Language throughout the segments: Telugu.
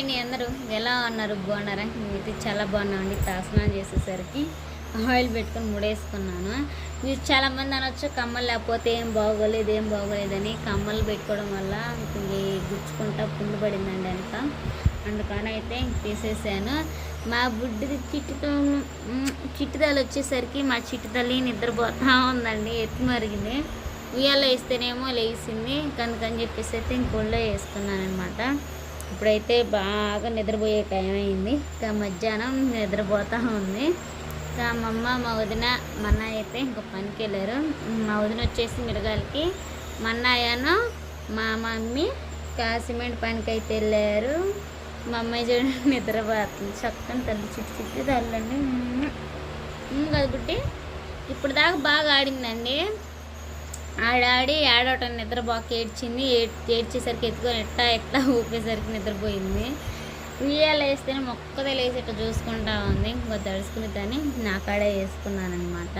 అండి అందరూ? ఎలా ఉన్నారు? బాగున్నారా? నేనైతే చాలా బాగున్నామండి తాసనం చేసేసరికి ఆయిల్ పెట్టుకొని ముడేసుకున్నాను. మీరు చాలామంది అనొచ్చు కమ్మలు లేకపోతే ఏం బాగోలేదు ఏం బాగోలేదని కమ్మలు పెట్టుకోవడం వల్ల గుచ్చుకుంటా పుండు పడిందండి అంత. అందుకని అయితే తీసేసాను. మా బుడ్డిది చిట్టుతో చిట్టుదలు వచ్చేసరికి మా చిట్టుదల్లి నిద్రపోతా ఉందండి. ఎత్తి మరిగింది. ఉయ్యాల వేస్తేనేమో లేచింది. కనుకని చెప్పేసి అయితే ఇంకొళ్ళో వేసుకున్నాను అనమాట ఇప్పుడైతే బాగా నిద్రపోయే టైం అయింది. ఇంకా మధ్యాహ్నం నిద్రపోతూ ఉంది. ఇంకా మా అమ్మ మా వదిన మా అన్నయ్య అయితే ఇంకా పనికి వెళ్ళారు. మా వదిన వచ్చేసి మిరగాలకి మా అన్నయ్యను మా మమ్మీ ఇంకా సిమెంట్ పనికి అయితే వెళ్ళారు. మా అమ్మాయి చూడండి నిద్రపోతుంది. చక్కని తల్లి చిట్టి చిట్టి తల్లండి కదుబుట్టి ఇప్పుడు దాకా బాగా ఆడిందండి. ఆడాడి ఆడటం నిద్రపోక ఏడ్చింది. ఏడ్ ఏడ్చేసరికి ఎత్తుకొని ఎట్టా ఎట్లా ఊపేసరికి నిద్రపోయింది. ఉయ్యాల వేస్తేనే మొక్కదే లేసి ఇట్లా చూసుకుంటా ఉంది. ఇంకో తడుచుకుని నా కాడే వేసుకున్నానమాట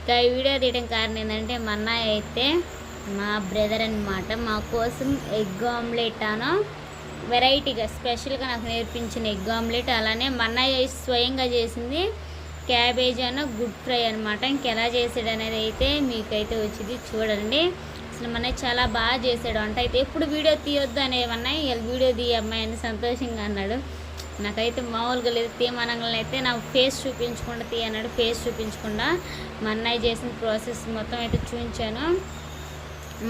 ఇంకా ఈ వీడియో తీయడం కారణం ఏంటంటే మా అన్నయ్య అయితే మా బ్రదర్ అనమాట మా కోసం ఎగ్ ఆమ్లెట్ అనో వెరైటీగా స్పెషల్గా నాకు నేర్పించిన ఎగ్ ఆమ్లెట్. అలానే మా అన్నయ్య స్వయంగా చేసింది క్యాబేజ్ అన్న గుడ్ ఫ్రై అనమాట ఇంకెలా చేసాడు అనేది అయితే మీకైతే వచ్చింది చూడండి. అసలు మన చాలా బాగా చేసాడు. వంట అయితే ఎప్పుడు వీడియో తీయొద్దు అనేవన్నా ఇలా వీడియో తీయ అమ్మాయి అని సంతోషంగా అన్నాడు. నాకైతే మామూలుగా లేదు. తీయమనంగా అయితే నాకు ఫేస్ చూపించకుండా తీయన్నాడు. ఫేస్ చూపించకుండా మా అన్నయ్య చేసిన ప్రాసెస్ మొత్తం అయితే చూపించాను.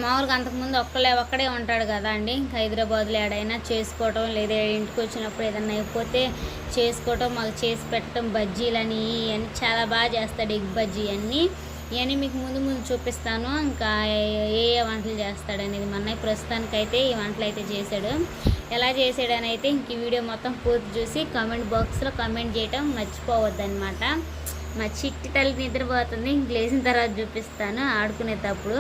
మామూలుగా అంతకుముందు ఒక్కలే ఒక్కడే ఉంటాడు కదా అండి. ఇంకా హైదరాబాద్లో ఏడైనా చేసుకోవటం లేదా ఇంటికి వచ్చినప్పుడు ఏదైనా అయిపోతే చేసుకోవటం మాకు చేసి పెట్టడం బజ్జీలని ఇవన్నీ చాలా బాగా చేస్తాడు ఎగ్ బజ్జీ అన్నీ. ఇవన్నీ మీకు ముందు ముందు చూపిస్తాను. ఇంకా ఏ ఏ వంటలు చేస్తాడు అనేది మన ప్రస్తుతానికైతే ఈ వంటలు అయితే చేశాడు. ఎలా చేసాడని అయితే ఇంక వీడియో మొత్తం పూర్తి చూసి కామెంట్ బాక్స్లో కామెంట్ చేయటం మర్చిపోవద్దు అనమాట మా చిట్టి తల్లి నిద్రపోతుంది. ఇంక లేచిన తర్వాత చూపిస్తాను. ఆడుకునేటప్పుడు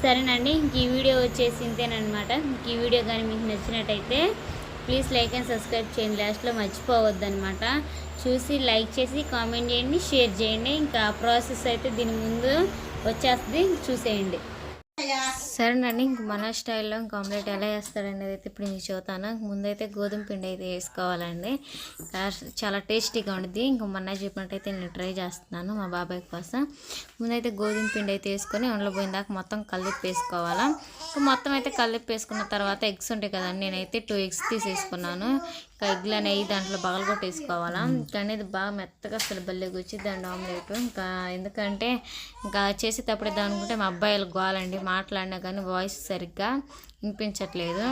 సరేనండి ఇంక ఈ వీడియో వచ్చేసి ఇంతేనమాట ఇంక ఈ వీడియో కానీ మీకు నచ్చినట్టయితే ప్లీజ్ లైక్ అండ్ సబ్స్క్రైబ్ చేయండి. లాస్ట్లో మర్చిపోవద్దనమాట చూసి లైక్ చేసి కామెంట్ చేయండి షేర్ చేయండి. ఇంకా ప్రాసెస్ అయితే దీని ముందు వచ్చేస్తుంది. చూసేయండి. సరేనండి ఇంక మన స్టైల్లో ఇంక ఆమ్లెట్ ఎలా వేస్తాడనేది అయితే ఇప్పుడు మీకు చూతాను ముందైతే గోధుమ పిండి అయితే వేసుకోవాలండి. చాలా టేస్టీగా ఉంటుంది ఇంక మొన్న చెప్పినట్టయితే నేను ట్రై చేస్తున్నాను మా బాబాయ్ కోసం. ముందైతే గోధుమ పిండి అయితే వేసుకొని అందులో దాకా మొత్తం కలిపి వేసుకోవాలా. మొత్తం అయితే కలిపి వేసుకున్న తర్వాత ఎగ్స్ ఉంటాయి కదండి నేనైతే టూ ఎగ్స్ తీసేసుకున్నాను. ఇంకా ఎగ్లు అనేవి దాంట్లో పగలగొట్టేసుకోవాలా. ఇంకా అనేది బాగా మెత్తగా అసలు బల్లె గుచ్చి దాని ఆమ్లెట్ ఇంకా ఎందుకంటే ఇంకా చేసేటప్పుడే అనుకుంటే మా అబ్బాయిలు గోలండి. మాట్లాడినా కానీ వాయిస్ సరిగ్గా వినిపించట్లేదు.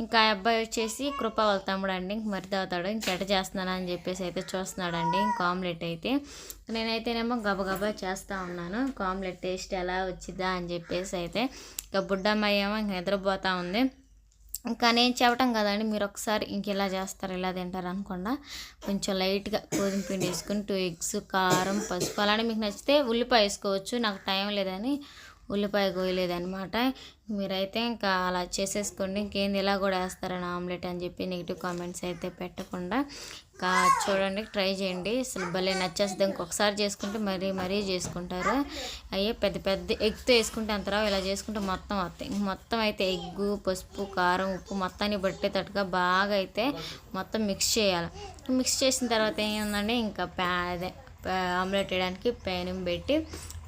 ఇంకా ఆ అబ్బాయి వచ్చేసి కృప వాళ్ళ తమ్ముడు అండి ఇంక మరి తాగుతాడు ఇంకెట చేస్తున్నాను అని చెప్పేసి అయితే చూస్తున్నాడండి. ఇంక ఆమ్లెట్ అయితే. నేనైతేనేమో గబగబా చేస్తూ ఉన్నాను. ఇంకా ఆమ్లెట్ టేస్ట్ ఎలా వచ్చిద్దా అని చెప్పేసి అయితే. ఇంకా బుడ్డమ్మాయి ఏమో ఇంక నిద్రపోతూ ఉంది. ఇంకా నేను చెప్పటం కదండి మీరు ఒకసారి ఇంక ఇలా చేస్తారు ఇలా తింటారు అనుకుండా కొంచెం లైట్గా గోధుమ పిండి వేసుకుని టూ ఎగ్స్ కారం పసుపు అలానే మీకు నచ్చితే ఉల్లిపాయ వేసుకోవచ్చు నాకు టైం లేదని ఉల్లిపాయ గోయలేదనమాట మీరైతే ఇంకా అలా చేసేసుకోండి ఇంకేంది ఇలా కూడా వేస్తారని ఆమ్లెట్ అని చెప్పి నెగిటివ్ కామెంట్స్ అయితే పెట్టకుండా. ఇంకా చూడండి ట్రై చేయండి. అసలు భలే నచ్చేస్తుంది. ఇంకొకసారి చేసుకుంటే మరీ మరీ చేసుకుంటారు. అయ్యే పెద్ద పెద్ద ఎగ్తో వేసుకుంటే అంతరావు ఇలా చేసుకుంటే మొత్తం వస్తాయి. ఇంక మొత్తం అయితే ఎగ్గు పసుపు కారం ఉప్పు మొత్తాన్ని పట్టేటట్టుగా బాగా అయితే మొత్తం మిక్స్ చేయాలి. మిక్స్ చేసిన తర్వాత ఏముందండి? ఇంకా ప్యా అదే ఆమ్లెట్ వేయడానికి పెనం పెట్టి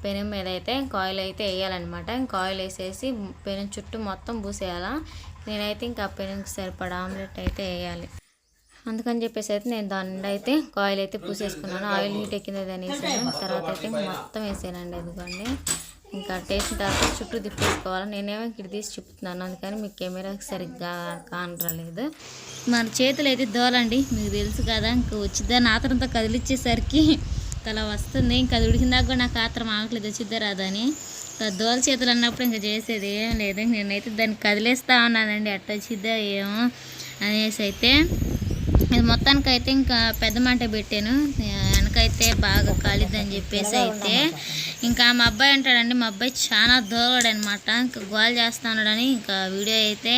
పెనం మీద అయితే కాయిల్ అయితే వేయాలన్నమాట. కాయిల్ వేసేసి పెనం చుట్టూ మొత్తం పూసేయాలా? నేనైతే ఇంకా పెనంకి సరిపడా ఆమ్లెట్ అయితే వేయాలి. అందుకని చెప్పేసి అయితే నేను దాని అయితే ఆయిల్ అయితే పూసేసుకున్నాను. ఆయిల్ హీట్ ఎక్కింది దాన్ని వేసాను తర్వాత అయితే మొత్తం వేసానండి ఎందుకండి ఇంకా టేస్ట్ తర్వాత చుట్టూ తిప్పేసుకోవాలి. నేనేమో ఇక్కడ తీసి చెప్తున్నాను. అందుకని మీకు కెమెరాకి సరిగ్గా కానరాలేదు. మన చేతులు అయితే దోలండి. మీకు తెలుసు కదా ఇంకా వచ్చిద్దా ఆతరంతో కదిలిచ్చేసరికి అలా వస్తుంది. ఇంకా అది ఉడికిందాక కూడా నాకు ఆత్రం ఆగట్లేదు. వచ్చిద్దా అని. ఇంకా దోల చేతులు అన్నప్పుడు ఇంకా చేసేది ఏం లేదు. నేనైతే దాన్ని కదిలేస్తా ఉన్నానండి. అట్ట వచ్చిద్దా ఏమో అనేసి అయితే ఇది మొత్తానికి అయితే ఇంకా పెద్ద మంట పెట్టాను. వెనకైతే బాగా కాలిద్దని చెప్పేసి అయితే. ఇంకా మా అబ్బాయి అంటాడండి మా అబ్బాయి చాలా దోగడు అనమాట ఇంకా గోల్ చేస్తా ఉన్నాడని ఇంకా వీడియో అయితే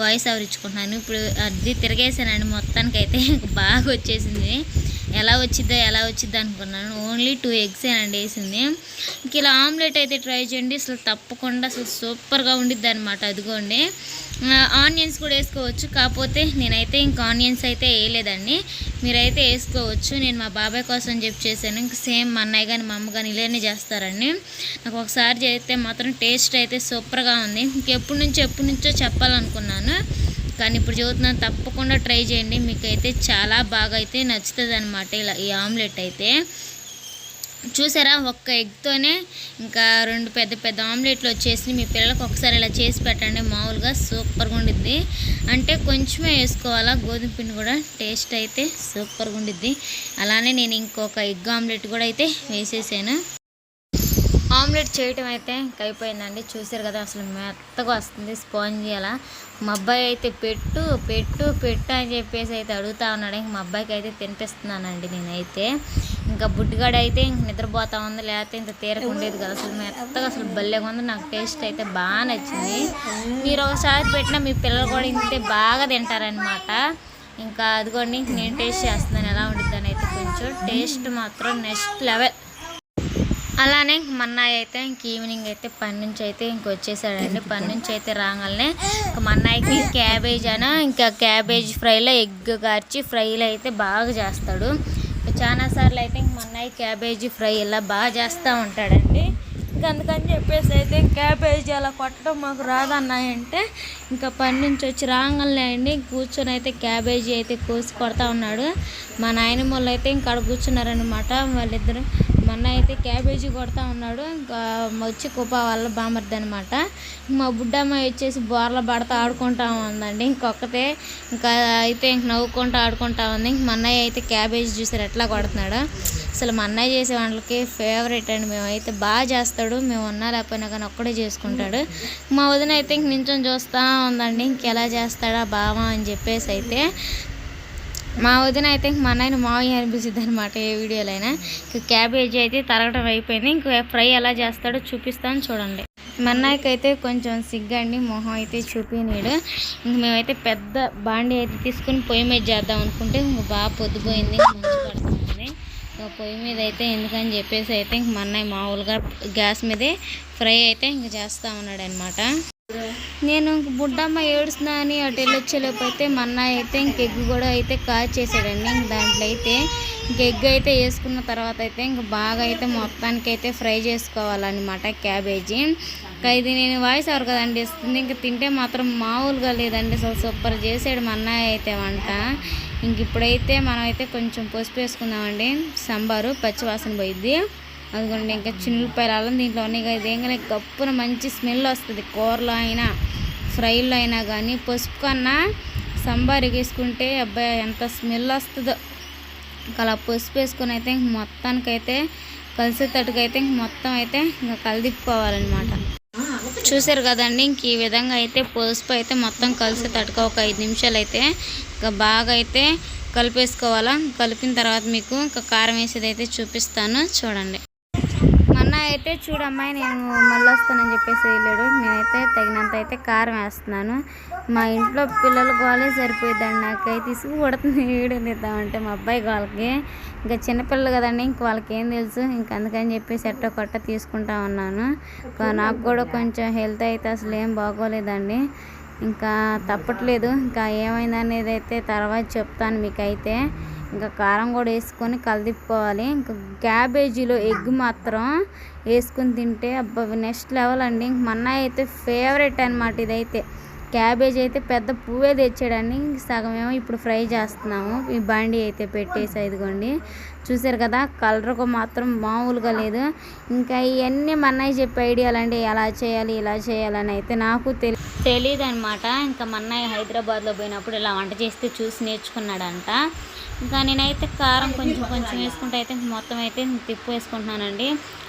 వాయిస్ ఓవర్ ఇచ్చుకుంటున్నాను. ఇప్పుడు అది తిరిగేసానండి మొత్తానికి అయితే బాగా వచ్చేసింది. ఎలా వచ్చిద్దా ఎలా వచ్చిద్దా అనుకున్నాను. ఓన్లీ టూ ఎగ్స్ అండి వేసింది. ఇంక ఇలా ఆమ్లెట్ అయితే ట్రై చేయండి. అసలు తప్పకుండా అసలు సూపర్గా ఉండిద్ది అనమాట అదిగోండి. ఆనియన్స్ కూడా వేసుకోవచ్చు. కాకపోతే నేనైతే ఇంకా ఆనియన్స్ అయితే వేయలేదండి. మీరైతే వేసుకోవచ్చు. నేను మా బాబాయ్ కోసం చెప్పి చేశాను. ఇంక సేమ్ మా అన్నయ్య కానీ మా అమ్మ కానీ ఇలానే చేస్తారండి. నాకు ఒకసారి చేస్తే మాత్రం టేస్ట్ అయితే సూపర్గా ఉంది. ఇంకెప్పటి నుంచి ఎప్పటి నుంచో చెప్పాలనుకున్నాను. కానీ ఇప్పుడు చదువుతున్నాను తప్పకుండా ట్రై చేయండి. మీకైతే చాలా బాగా అయితే నచ్చుతుంది అనమాట ఇలా ఈ ఆమ్లెట్ అయితే. చూసారా ఒక్క ఎగ్తోనే ఇంకా రెండు పెద్ద పెద్ద ఆమ్లెట్లు వచ్చేసి మీ పిల్లలకు ఒకసారి ఇలా చేసి పెట్టండి. మామూలుగా సూపర్గా ఉండిద్ది. అంటే కొంచెమే వేసుకోవాలా? గోధుమ పిండి కూడా టేస్ట్ అయితే సూపర్గా ఉండిద్ది. అలానే నేను ఇంకొక ఎగ్ ఆమ్లెట్ కూడా అయితే వేసేసాను. ఆమ్లెట్ చేయటం అయితే అయిపోయిందండి. చూసారు కదా అసలు మెత్తగా వస్తుంది స్పాంజీ అలా. మా అబ్బాయి అయితే పెట్టు పెట్టు పెట్టు అని చెప్పేసి అయితే అడుగుతా ఉన్నాడు. ఇంక మా అబ్బాయికి అయితే తినిపిస్తున్నానండి నేనైతే. ఇంకా బుడ్డిగాడు అయితే ఇంక నిద్రపోతా ఉంది లేకపోతే ఇంత తీరక ఉండేది కదా. అసలు మెత్తగా అసలు భలేగా ఉంది. నాకు టేస్ట్ అయితే బాగా నచ్చింది. మీరు ఒకసారి పెట్టినా మీ పిల్లలు కూడా ఇంతే బాగా తింటారనమాట ఇంకా అదిగోండి నేను టేస్ట్ చేస్తున్నాను. ఎలా ఉండిద్దని అయితే కొంచెం టేస్ట్ మాత్రం నెక్స్ట్ లెవెల్. అలానే మన్నాయ్ అయితే ఇంక ఈవినింగ్ అయితే పని నుంచి అయితే ఇంక వచ్చేసాడండి. పని నుంచి అయితే రాగానే ఇంక మన్నాయికి క్యాబేజ్ అన ఇంకా క్యాబేజ్ ఫ్రైలో ఎగ్ కార్చి ఫ్రైలో అయితే బాగా చేస్తాడు. చాలా సార్లు అయితే ఇంక మన్నాయి క్యాబేజీ ఫ్రై ఇలా బాగా చేస్తూ ఉంటాడండి. ఇంకా అందుకని చెప్పేసి అయితే క్యాబేజీ అలా కొట్టడం మాకు రాదన్నాయంటే ఇంకా పని నుంచి వచ్చి రాగానే అండి కూర్చొని అయితే క్యాబేజీ అయితే కోసి కొడతా ఉన్నాడు. మా నాయనమ్మ వాళ్ళు అయితే ఇంకా కూర్చున్నారనమాట వాళ్ళిద్దరు మొన్న అయితే క్యాబేజీ కొడతా ఉన్నాడు. ఇంకా వచ్చి కుపా వాళ్ళ బామర్ది అనమాట మా బుడ్డమ్మ వచ్చేసి బోర్ల పడతా ఆడుకుంటా ఉందండి. ఇంకొకతే ఇంకా అయితే ఇంక నవ్వుకుంటూ ఆడుకుంటా ఉంది. ఇంక మా అన్నయ్య అయితే క్యాబేజీ చూసారు ఎట్లా కొడుతున్నాడు. అసలు మా అన్నయ్య చేసే వంటలకి ఫేవరెట్ అండి. మేమైతే బాగా చేస్తాడు. మేము ఉన్నా లేకపోయినా కానీ ఒక్కడే చేసుకుంటాడు. మా వదిన అయితే ఇంక నించొని చూస్తూ ఉందండి. ఇంకెలా చేస్తాడా బావా అని చెప్పేసి అయితే మా వదిన అయితే ఇంక మా అన్నయ్యని మావయ్య అనిపిస్తుంది అనమాట ఏ వీడియోలో అయినా ఇంక క్యాబేజీ అయితే తరగడం అయిపోయింది. ఇంక ఫ్రై ఎలా చేస్తాడో చూపిస్తాను చూడండి. మా అన్నయ్యకి అయితే కొంచెం సిగ్గండి మొహం అయితే చూపినీడు. ఇంక మేమైతే పెద్ద బాండి అయితే తీసుకుని పొయ్యి మీద చేద్దాం అనుకుంటే ఇంక బాగా పొద్దుపోయింది మంచి పడుతుంది. ఇంకా పొయ్యి మీద అయితే ఎందుకని చెప్పేసి అయితే ఇంక మా అన్నయ్య మామూలుగా గ్యాస్ మీదే ఫ్రై అయితే ఇంక చేస్తూ ఉన్నాడు అనమాట నేను బుడ్డమ్మ ఏడుస్తున్నా అని అటు వెళ్ళొచ్చేలోపు అయితే మా అయితే ఇంక ఎగ్గు కూడా అయితే కాచేసాడండి ఇంక దాంట్లో అయితే ఇంక ఎగ్ అయితే వేసుకున్న తర్వాత అయితే ఇంక బాగా అయితే మొత్తానికి అయితే ఫ్రై చేసుకోవాలన్నమాట క్యాబేజీ. ఇంకా ఇది నేను వాయిస్ ఎవరు కదండి ఇస్తుంది. ఇంక తింటే మాత్రం మామూలుగా లేదండి. అసలు సూపర్ చేసాడు మా అన్నయ్య అయితే వంట. ఇంక ఇప్పుడైతే మనం అయితే కొంచెం పసుపు వేసుకుందామండి. సాంబారు పచ్చివాసన పోయిద్ది. అదిగోండి ఇంకా చిన్నపాయలు అల్లం దీంట్లో ఉన్నాయి కదా ఇదేంగానే గప్పున మంచి స్మెల్ వస్తుంది. కూరలో అయినా ఫ్రైలో అయినా కానీ పసుపు కన్నా సంబారు వేసుకుంటే అబ్బాయి ఎంత స్మెల్ వస్తుందో. ఇంకా అలా పసుపు వేసుకొని అయితే ఇంక మొత్తానికైతే కలిసేటట్టుకైతే ఇంక మొత్తం అయితే ఇంకా కలిదిప్పుకోవాలన్నమాట. చూసారు కదండి ఇంక ఈ విధంగా అయితే పసుపు అయితే మొత్తం కలిసేటట్టుగా ఒక ఐదు నిమిషాలు అయితే ఇంకా బాగా అయితే కలిపేసుకోవాలా. కలిపిన తర్వాత మీకు ఇంకా కారం వేసేది అయితే చూపిస్తాను. చూడండి. మొన్న అయితే చూడమ్మాయి నేను మళ్ళీ వస్తానని చెప్పేసి వెళ్ళాడు. నేనైతే తగినంత అయితే కారం వేస్తున్నాను. మా ఇంట్లో పిల్లలు గోలే సరిపోయిద్దండి. నాకైతే ఇసుగు వీడియో తీద్దామంటే మా అబ్బాయి గోలకి. ఇంకా చిన్నపిల్లలు కదండి ఇంక వాళ్ళకి ఏం తెలుసు. ఇంక అందుకని చెప్పేసి ఎట్టో కొట్ట తీసుకుంటా ఉన్నాను. నాకు కూడా కొంచెం హెల్త్ అయితే అసలు ఏం బాగోలేదండి. ఇంకా తప్పట్లేదు. ఇంకా ఏమైందనేది అయితే తర్వాత చెప్తాను మీకైతే. ఇంకా కారం కూడా వేసుకొని కలిదిప్పుకోవాలి. ఇంకా క్యాబేజీలో ఎగ్ మాత్రం వేసుకుని తింటే అబ్బా నెక్స్ట్ లెవెల్ అండి. ఇంక మన్నాయి అయితే ఫేవరెట్ అనమాట ఇదైతే. క్యాబేజ్ అయితే పెద్ద పువ్వే తెచ్చాడండి. సగం ఏమో ఇప్పుడు ఫ్రై చేస్తున్నాము. ఈ బండి అయితే పెట్టేసి ఇదిగోండి. చూసారు కదా కలర్ మాత్రం మామూలుగా లేదు. ఇంకా ఇవన్నీ మా అన్నయ్య చెప్పే ఐడియాలు అండి ఎలా చేయాలి ఇలా చేయాలని అయితే నాకు తెలి తెలియదు అనమాట ఇంకా మా అన్నయ్య హైదరాబాద్లో పోయినప్పుడు ఇలా వంట చేస్తే చూసి నేర్చుకున్నాడంట. ఇంకా నేనైతే కారం కొంచెం కొంచెం వేసుకుంటే అయితే మొత్తం అయితే తిప్పు వేసుకుంటున్నానండి.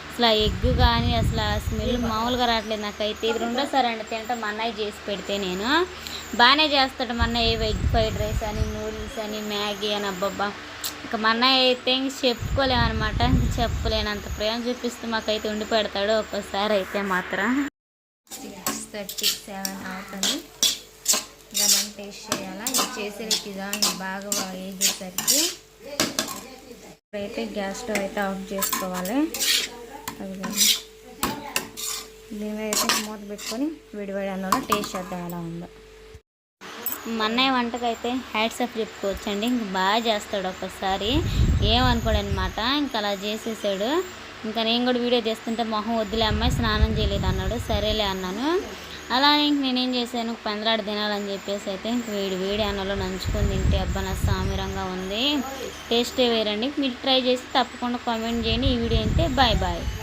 అసలు ఎగ్ కానీ అసలు స్మెల్ మామూలుగా రావట్లేదు నాకైతే. ఇది రెండోసారి అండి తింటాం మా అన్నయ్య చేసి పెడితే నేను. బాగానే చేస్తాడు మా అన్నయ్య ఎగ్ ఫ్రైడ్ రైస్ అని నూడిల్స్ అని మ్యాగీ అని అబ్బబ్బా. ఇక మా అన్నయ్య అయితే ఇంక చెప్పుకోలేమన్నమాట. ఇంక చెప్పలేనంత ప్రేమ చూపిస్తూ మాకైతే ఉండి పెడతాడు ఒక్కోసారి అయితే మాత్రం. సిక్స్ థర్టీ సెవెన్ అవుతుంది. ఇంకా మనం టేస్ట్ చేయాలా? ఇది చేసేది ఇదా బాగా వేసేసరికి ఇప్పుడైతే గ్యాస్ స్టవ్ అయితే ఆఫ్ చేసుకోవాలి. అది దీని మీద అయితే మూత పెట్టుకొని విడివడి అన్నంలో టేస్ట్ చేద్దాం ఎలా ఉందో. అన్నయ్య వంటకైతే హ్యాట్స్ ఆఫ్ చెప్పుకోవచ్చండి. ఇంక బాగా చేస్తాడు ఒక్కసారి. ఏమనుకోడు అనమాట ఇంకా అలా చేసేసాడు. ఇంకా నేను కూడా వీడియో చేస్తుంటే మొహం వద్దులే అమ్మాయి స్నానం చేయలేదు అన్నాడు. సరేలే అన్నాను. అలా ఇంక నేనేం చేశాను పందలాడు తినాలని చెప్పేసి అయితే ఇంక వేడి వేడి అన్నలో నంచుకొని తింటే అబ్బా నా సామిరంగా ఉంది. టేస్టే వేరండి. మీరు ట్రై చేసి తప్పకుండా కామెంట్ చేయండి. ఈ వీడియో అయితే బాయ్ బాయ్.